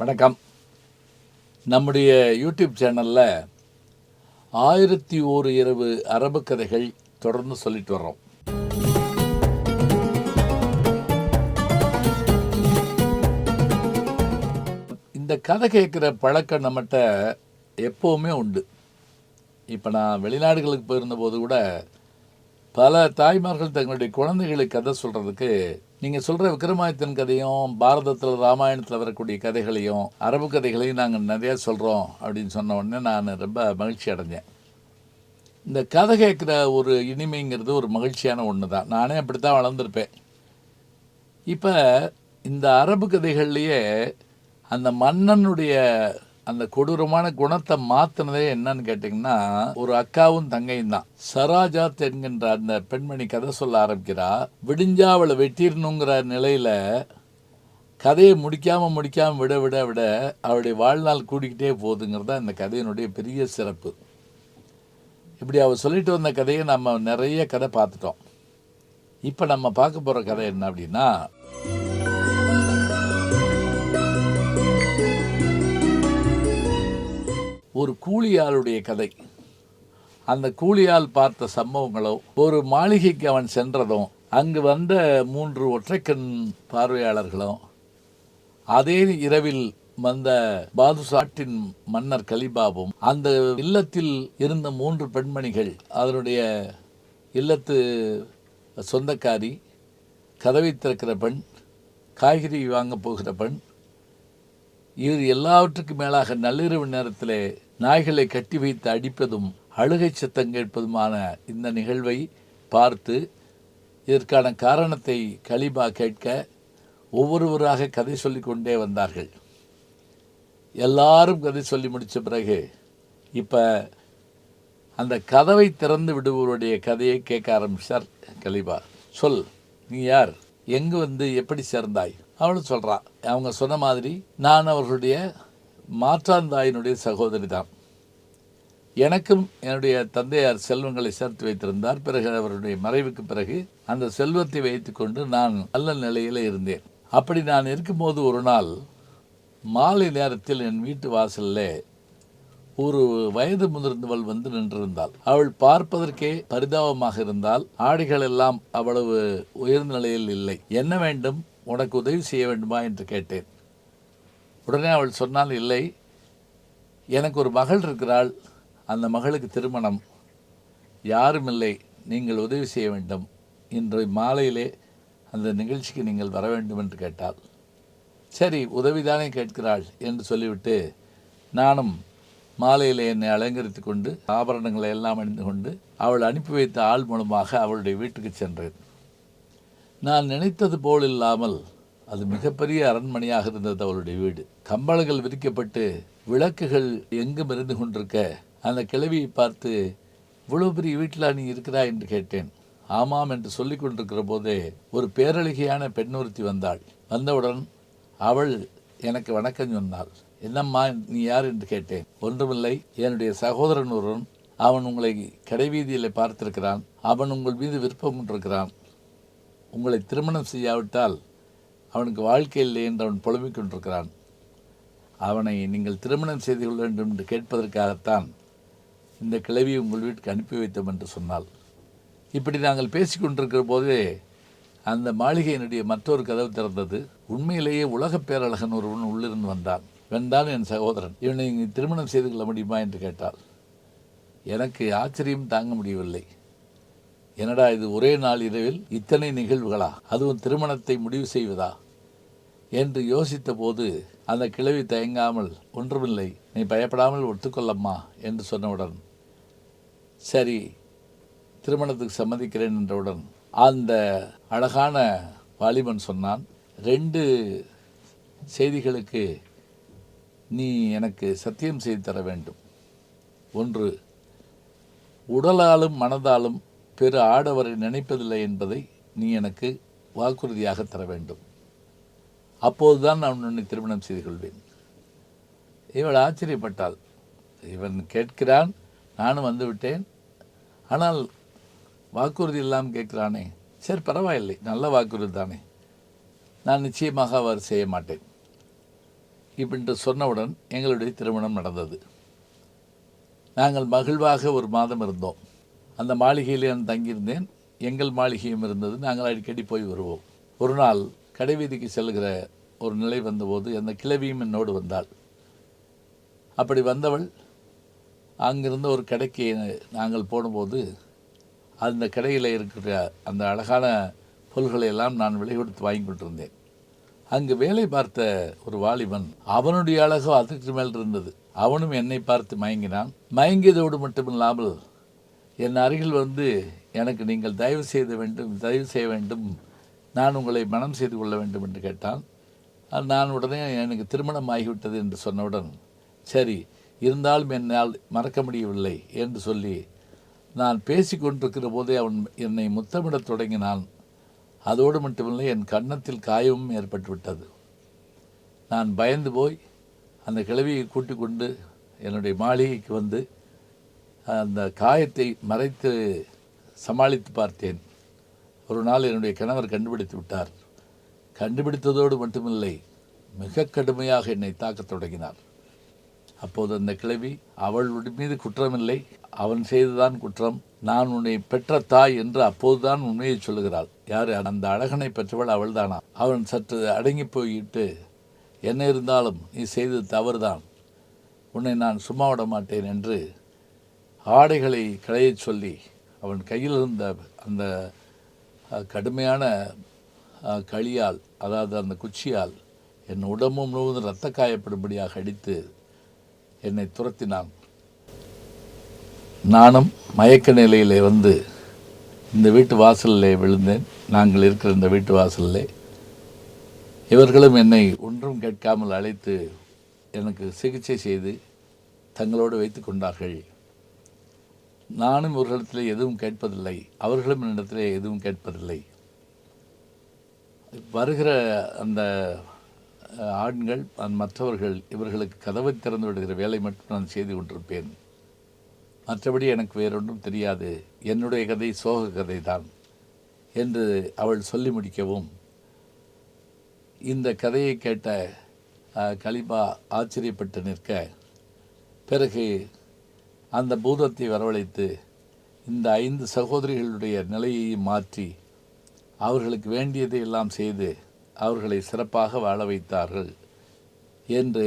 வணக்கம். நம்முடைய யூடியூப் சேனலில் ஆயிரத்தி ஓரு இரவு அரபு கதைகள் தொடர்ந்து சொல்லிட்டு வர்றோம். இந்த கதை கேட்குற பழக்கம் நம்மகிட்ட எப்போவுமே உண்டு. இப்போ நான் வெளிநாடுகளுக்கு போயிருந்தபோது கூட பல தாய்மார்கள் தங்களுடைய குழந்தைகளுக்கு கதை சொல்கிறதுக்கு நீங்கள் சொல்கிற விக்ரமாதித்தன் கதையும் பாரதத்தில் ராமாயணத்தில் வரக்கூடிய கதைகளையும் அரபு கதைகளையும் நாங்கள் நிறையா சொல்கிறோம் அப்படின்னு சொன்ன உடனே நான் ரொம்ப மகிழ்ச்சி அடைஞ்சேன். இந்த கதை கேட்குற ஒரு இனிமைங்கிறது ஒரு மகிழ்ச்சியான ஒன்று தான் நானே அப்படி தான் வளர்ந்துருப்பேன். இப்போ இந்த அரபு கதைகள்லேயே அந்த மன்னனுடைய அந்த கொடூரமான குணத்தை மாத்தினதே என்னன்னு கேட்டிங்கன்னா ஒரு அக்காவும் தங்கையும் தான். சராஜாத் என்கின்ற அந்த பெண்மணி கதை சொல்ல ஆரம்பிக்கிறா. விடிஞ்சா அவளை வெட்டிடணுங்கிற நிலையில் கதையை முடிக்காமல் முடிக்காமல் விட விட விட அவளுடைய வாழ்நாள் கூடிக்கிட்டே போகுதுங்கிறது தான் இந்த கதையினுடைய பெரிய சிறப்பு. இப்படி அவள் சொல்லிட்டு வந்த கதையை நம்ம நிறைய கதை பார்த்துட்டோம். இப்போ நம்ம பார்க்க போகிற கதை என்ன அப்படின்னா ஒரு கூலியாளுடைய கதை. அந்த கூலியால் பார்த்த சம்பவங்களோ ஒரு மாளிகைக்கு அவன் சென்றதும் அங்கு வந்த மூன்று ஒற்றைக்கண் பார்வையாளர்களும் அதே இரவில் வந்த பாதுஷாட்டின் மன்னர் கலிபாபும் அந்த இல்லத்தில் இருந்த மூன்று பெண்மணிகள் அதனுடைய இல்லத்து சொந்தக்காரி கதவை திறக்கிற பெண் காய்கறி வாங்க போகிற பெண் இவர் எல்லாவற்றுக்கும் மேலாக நள்ளிரவு நேரத்திலே நாய்களை கட்டி வைத்து அடிப்பதும் அழுகை சத்தம் கேட்பதுமான இந்த நிகழ்வை பார்த்து இதற்கான காரணத்தை கலிபா கேட்க ஒவ்வொருவராக கதை சொல்லிக்கொண்டே வந்தார்கள். எல்லாரும் கதை சொல்லி முடித்த பிறகு இப்போ அந்த கதவை திறந்து விடுபவருடைய கதையை கேட்க ஆரம்பிச்சார் கலிபா சொல் நீ யார்? எங்கு வந்து எப்படி சேர்ந்தாய்? அவளும் சொல்கிறான் அவங்க சொன்ன மாதிரி நான் அவர்களுடைய மாற்றாந்தாயினுடைய சகோதரி தான் எனக்கும் என்னுடைய தந்தையார் செல்வங்களை சேர்த்து வைத்திருந்தார். பிறகு அவருடைய மறைவுக்கு பிறகு அந்த செல்வத்தை வைத்துக்கொண்டு நான் நல்ல நிலையில் இருந்தேன். அப்படி நான் இருக்கும்போது ஒரு நாள் மாலை நேரத்தில் என் வீட்டு வாசலில் ஒரு வயது முதிர்ந்தவள் வந்து நின்றிருந்தாள். அவள் பார்ப்பதற்கே பரிதாபமாக இருந்தால் ஆடைகள் எல்லாம் அவ்வளவு உயர்ந்த நிலையில் இல்லை. என்ன வேண்டும்? உனக்கு உதவி செய்ய வேண்டுமா என்று கேட்டேன். உடனே அவள் சொன்னால் இல்லை எனக்கு ஒரு மகள் இருக்கிறாள் அந்த மகளுக்கு திருமணம். யாரும் இல்லை நீங்கள் உதவி செய்ய வேண்டும். இன்று மாலையிலே அந்த நிகழ்ச்சிக்கு நீங்கள் வர வேண்டும் என்று கேட்டாள். சரி உதவிதானே கேட்கிறாள் என்று சொல்லிவிட்டு நானும் மாலையில் என்னை அலங்கரித்து கொண்டு ஆபரணங்களை எல்லாம் அணிந்து கொண்டு அவள் அனுப்பி வைத்த ஆள் மூலமாக அவளுடைய வீட்டுக்கு சென்றேன். நான் நினைத்தது போல் இல்லாமல் அது மிகப்பெரிய அரண்மனையாக இருந்தது அவளுடைய வீடு. கம்பளங்கள் விரிக்கப்பட்டு விளக்குகள் எங்கும் இருந்து கொண்டிருக்க அந்த கிழவியை பார்த்து இவ்வளோ பெரிய வீட்டில் நீ இருக்கிறா? என்று கேட்டேன். ஆமாம் என்று சொல்லி கொண்டிருக்கிற போதே ஒரு பேரழகியான பெண்ணொருத்தி வந்தாள். வந்தவுடன் அவள் எனக்கு வணக்கம் சொன்னாள். என்னம்மா நீ யார்? என்று கேட்டேன். ஒன்றுமில்லை. என்னுடைய சகோதரன் ஒருவன். அவன் உங்களை கடைவீதியில் பார்த்திருக்கிறான். அவன் உங்கள் மீது விருப்பம் கொண்டிருக்கிறான். உங்களை திருமணம் செய்யாவிட்டால் அவனுக்கு வாழ்க்கை இல்லை என்று அவன் புலம்பிக் கொண்டிருக்கிறான். அவனை நீங்கள் திருமணம் செய்து கொள்ள வேண்டும் என்று கேட்பதற்காகத்தான் இந்த கிழவியை உங்கள் வீட்டுக்கு அனுப்பி வைத்தோம் என்று சொன்னாள். இப்படி நாங்கள் பேசிக்கொண்டிருக்கிற போதே அந்த மாளிகையினுடைய மற்றொரு கதவு திறந்தது. உண்மையிலேயே உலகப் பேரழகன் ஒருவன் உள்ளிருந்து வந்தான். வென்றான் என் சகோதரன். இவனை நீங்கள் திருமணம் செய்து கொள்ள முடியுமா? என்று கேட்டாள். எனக்கு ஆச்சரியம் தாங்க முடியவில்லை. என்னடா இது ஒரே நாள் இரவில் இத்தனை நிகழ்வுகளா? அதுவும் திருமணத்தை முடிவு செய்வதா? என்று யோசித்த போது அந்த கிழவி தயங்காமல் ஒன்றுமில்லை நீ பயப்படாமல் ஒத்துக்கொள்ளம்மா என்று சொன்னவுடன் சரி திருமணத்துக்கு சம்மதிக்கிறேன் என்றவுடன் அந்த அழகான வாலிபன் சொன்னான் ரெண்டு செய்திகளுக்கு நீ எனக்கு சத்தியம் செய்து தர வேண்டும். ஒன்று உடலாலும் மனதாலும் பிற ஆடவரை நினைப்பதில்லை என்பதை நீ எனக்கு வாக்குறுதியாக தர வேண்டும். அப்போதுதான் நான் உன்னை திருமணம் செய்து கொள்வேன். இவள் ஆச்சரியப்பட்டாள். இவன் கேட்கிறான் நானும் வந்துவிட்டேன் ஆனால் வாக்குறுதி இல்லாமல் கேட்குறானே சரி பரவாயில்லை நல்ல வாக்குறுதி தானே. நான் நிச்சயமாக அவர் செய்ய மாட்டேன். இப்படின்ட்டு சொன்னவுடன் எங்களுடைய திருமணம் நடந்தது. நாங்கள் மகிழ்வாக ஒரு மாதம் இருந்தோம். அந்த மாளிகையில் நான் தங்கியிருந்தேன். எங்கள் மாளிகையும் இருந்தது. நாங்கள் அடிக்கடி போய் வருவோம். ஒரு நாள் கடைவீதிக்கு செல்கிற ஒரு நிலை வந்தபோது அந்த கிழவியும் என்னோடு வந்தாள். அப்படி வந்தவள் அங்கிருந்த ஒரு கடைக்கு நாங்கள் போடும்போது அந்த கடையில் இருக்கிற அந்த அழகான பொருள்களை எல்லாம் நான் விலை கொடுத்து வாங்கி கொண்டிருந்தேன். அங்கு வேலை பார்த்த ஒரு வாலிபன் அவனுடைய அழகோ அதுக்கு மேல் இருந்தது. அவனும் என்னை பார்த்து மயங்கினான். மயங்கியதோடு மட்டுமில்லாமல் என் அருகில் வந்து எனக்கு நீங்கள் தயவு செய்த வேண்டும் தயவு செய்ய வேண்டும். நான் உங்களை மனம் செய்து கொள்ள வேண்டும் என்று கேட்டான். அது நான் உடனே எனக்கு திருமணம் ஆகிவிட்டது என்று சொன்னவுடன் சரி இருந்தாலும் என்னால் மறக்க முடியவில்லை என்று சொல்லி நான் பேசி கொண்டிருக்கிற போதே அவன் என்னை முத்தமிடத் தொடங்கினான். அதோடு மட்டுமில்லை என் கன்னத்தில் காயமும் ஏற்பட்டுவிட்டது. நான் பயந்து போய் அந்த கிழவியை கூட்டிக் கொண்டு என்னுடைய மாளிகைக்கு வந்து அந்த காயத்தை மறைத்து சமாளித்து பார்த்தேன். ஒரு நாள் என்னுடைய கணவர் கண்டுபிடித்து விட்டார். கண்டுபிடித்ததோடு மட்டுமில்லை மிக கடுமையாக என்னை தாக்கத் தொடங்கினார். அப்போது அந்த கிழவி அவள் மீது குற்றமில்லை அவன் செய்துதான் குற்றம் நான் உன்னை பெற்ற தாய் என்று அப்போதுதான் உண்மையை சொல்லுகிறாள். யார்? அந்த அழகனை பெற்றவள் அவள்தானா? அவன் சற்று அடங்கி போயிட்டு என்ன இருந்தாலும் நீ செய்தது தவறுதான். உன்னை நான் சும்மா விட மாட்டேன் என்று ஆடைகளை களையச் சொல்லி அவன் கையில் இருந்த அந்த கடுமையான களியால் அதாவது அந்த குச்சியால் என் உடம்பு முழுவதும் இரத்த காயப்படும்படியாக அடித்து என்னை துரத்தினான். நானும் மயக்க நிலையிலே வந்து இந்த வீட்டு வாசலிலே விழுந்தேன். நாங்கள் இருக்கிற இந்த வீட்டு வாசலிலே. இவர்களும் என்னை ஒன்றும் கேட்காமல் அழைத்து எனக்கு சிகிச்சை செய்து தங்களோடு வைத்து கொண்டார்கள். நானும் இவர்களிடத்தில் எதுவும் கேட்பதில்லை. அவர்களும் என்னிடத்தில் எதுவும் கேட்பதில்லை. வருகிற அந்த ஆண்கள் மற்றவர்கள் இவர்களுக்கு கதவை திறந்து விடுகிற வேலை மட்டும் நான் செய்து கொண்டிருப்பேன். மற்றபடி எனக்கு வேறொன்றும் தெரியாது. என்னுடைய கதை சோக கதை தான் என்று அவள் சொல்லி முடிக்கவும் இந்த கதையை கேட்ட கலிபா ஆச்சரியப்பட்டு நிற்க பிறகு அந்த பூதத்தை வரவழைத்து இந்த ஐந்து சகோதரிகளுடைய நிலையை மாற்றி அவர்களுக்கு வேண்டியதை எல்லாம் செய்து அவர்களை சிறப்பாக வாழ வைத்தார்கள் என்று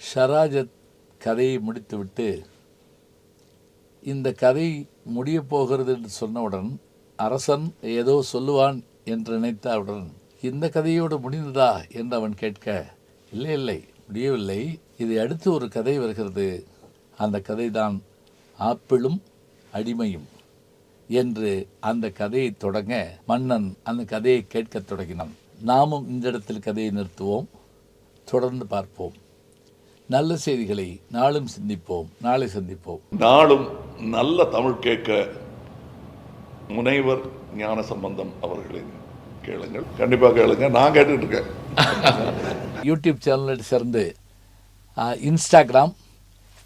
ஷராஜத் கதையை முடித்துவிட்டு இந்த கதை முடியப் போகிறது என்று சொன்னவுடன் அரசன் ஏதோ சொல்லுவான் என்று நினைத்தவுடன் இந்த கதையோடு முடிந்ததா என்று அவன் கேட்க இல்லை இல்லை முடியவில்லை. இதை அடுத்து ஒரு கதை வருகிறது. அந்த கதைதான் ஆப்பிளும் அடிமையும் என்று அந்த கதையை தொடங்க மன்னன் அந்த கதையை கேட்கத் தொடங்கினான். நாமும் இந்த இடத்தில் கதையை நிறுத்துவோம். தொடர்ந்து பார்ப்போம். நல்ல செய்திகளை நாளும் சிந்திப்போம். நாளை சந்திப்போம். நாளும் நல்ல தமிழ் கேட்க முனைவர் ஞான சம்பந்தம் அவர்களின் கேளுங்கள். கண்டிப்பாக கேளுங்க. நான் கேட்டுட்டு இருக்கேன். யூடியூப் சேனலில் சேர்ந்து Instagram